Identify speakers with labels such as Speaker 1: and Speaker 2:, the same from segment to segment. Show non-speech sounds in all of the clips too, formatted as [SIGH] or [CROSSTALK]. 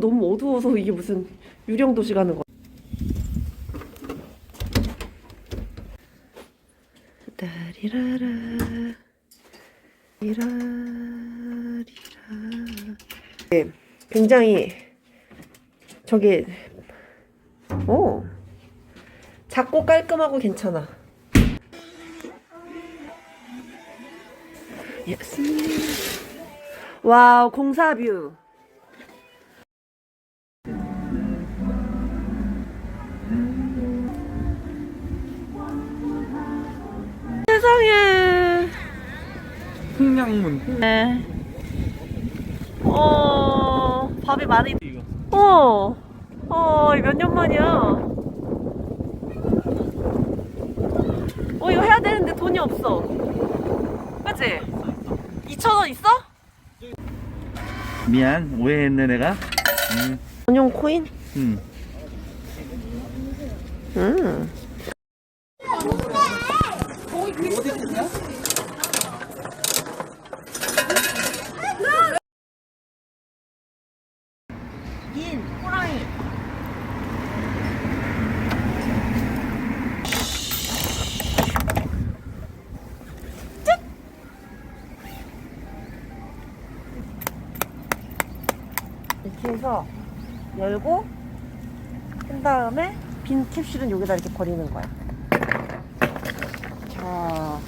Speaker 1: 너무 어두워서 이게 무슨 유령 도시 가는 거. 따리라라 리라리라. 네, 굉장히 저기 오 작고 깔끔하고 괜찮아. 예스. 와우 공사뷰.
Speaker 2: 풍량문
Speaker 1: 네. 어, 밥이 많이. 어, 어, 몇 년 만이야. 어, 이거 해야 되는데 돈이 없어. 그치? 2,000원 있어?
Speaker 2: 미안 오해했네 내가 음,
Speaker 1: 전용 코인?
Speaker 2: 음.
Speaker 1: 음. 이렇게 해서 열고 한 다음에 빈 캡슐은 여기다 이렇게 버리는 거야. 자,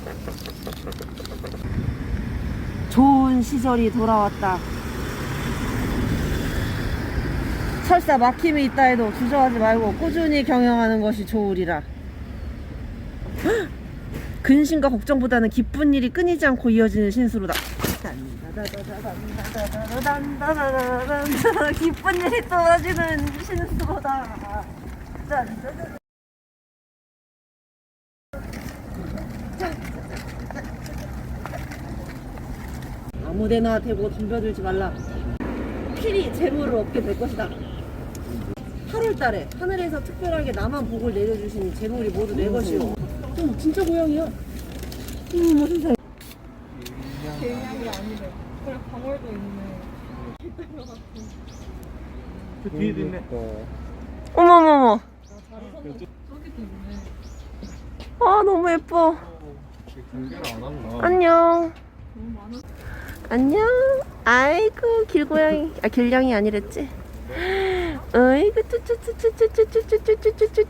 Speaker 1: 좋은 시절이 돌아왔다. 설사 막힘이 있다 해도 주저하지 말고 꾸준히 경영하는 것이 좋으리라. 헉! 근심과 걱정보다는 기쁜 일이 끊이지 않고 이어지는 신수로다. 기쁜 일이 떨어지는. 짠짜잔. 아무데나 대고 덤벼들지 말라. 필히 재물을 얻게 될 것이다. 8월 달에 하늘에서 특별하게 나만 복을 내려주시니 재물이 모두 내 것이오. 어, 진짜 고양이야. 음, 세상에.
Speaker 2: 그 뒤에도 있네
Speaker 1: 어머머머. 아, 너무 예뻐. 안녕. 안녕. 아이고, 길고양이. 아, 길냥이 아니랬지? 아이고, 쭈쭈쭈쭈쭈쭈쭈쭈쭈쭈쭈.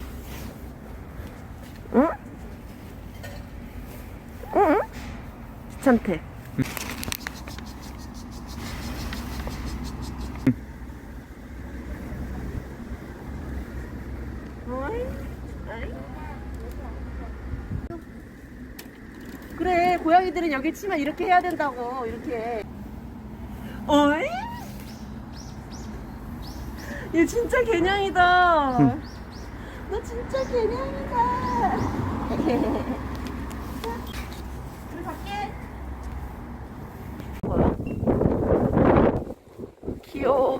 Speaker 1: 응? 응? 귀찮대. 어이? 어이? 그래 고양이들은 여기 치마 이렇게 해야 된다고 이렇게. 어이? 얘 진짜 개냥이다. 너 진짜 개냥이다 [LAUGHS] 우리 갈게 뭐야? 귀여워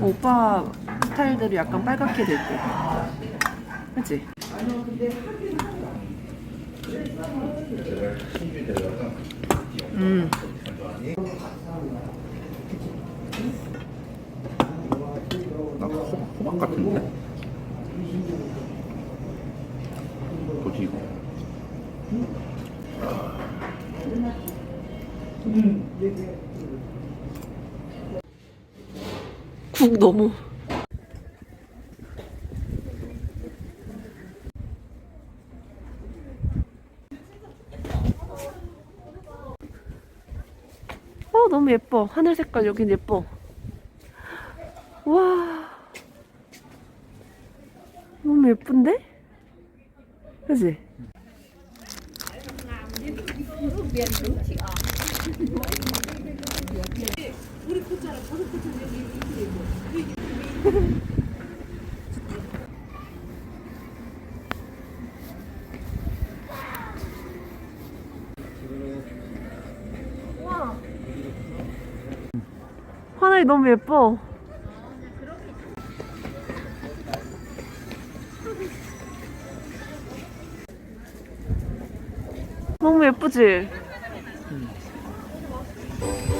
Speaker 1: 오빠 스타일대로 약간 빨갛게 될 때. 그치? 음.
Speaker 2: 나 호, 호박 같은데 뭐지 이거
Speaker 1: 국 너무. 어 너무 예뻐. 하늘 색깔 여긴 예뻐. 와. 너무 예쁜데? 그지? 하늘이 너무 예뻐. 너무 예쁘지? 어...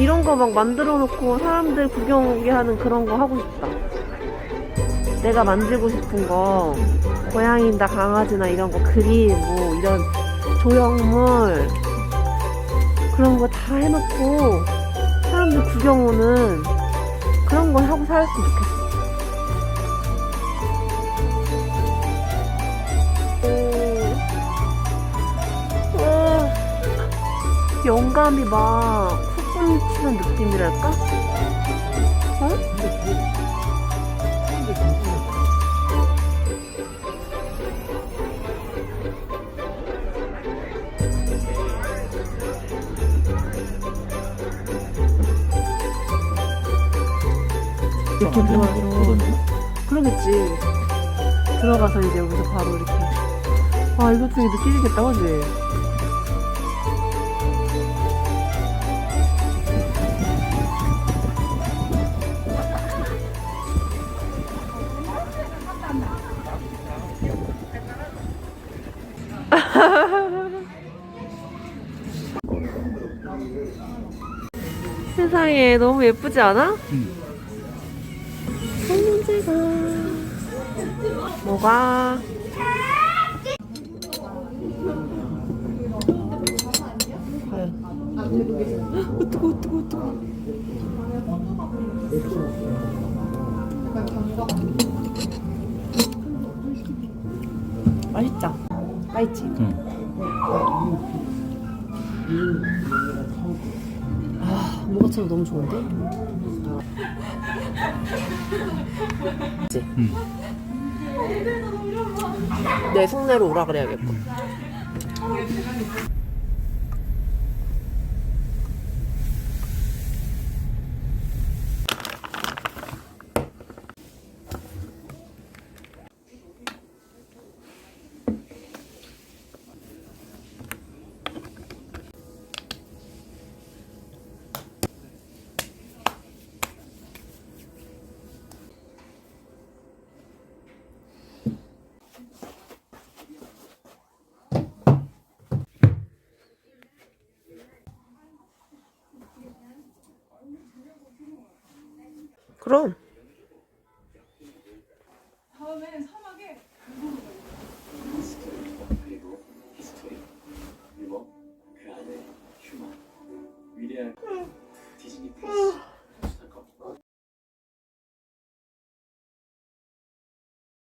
Speaker 1: 이런 거 막 만들어 놓고 사람들 구경 오게 하는 그런 거 하고 싶다. 내가 만들고 싶은 거, 고양이나 강아지나 이런 거, 그림, 뭐, 이런 조형물, 그런 거 다 해놓고, 사람들 구경 오는 그런 걸 하고 살았으면 좋겠어. 영감이 막 솟구치는 느낌이랄까? 어? 이렇게 들어가서 그러겠지 들어가서 이제 여기서 바로 이렇게 아 이것도 느끼겠다 그지? 세상에 너무 예쁘지 않아?
Speaker 2: 응.
Speaker 1: 손재가 뭐가? 과연 어, 뜨거 워 뜨거 워 뜨거 맛있죠? 맛있지?
Speaker 2: 응.
Speaker 1: 아 무가차로 너무 좋은데? 그치?
Speaker 2: 응.
Speaker 1: 내 속내로 오라 그래야겠다. 그럼. 다음엔 3월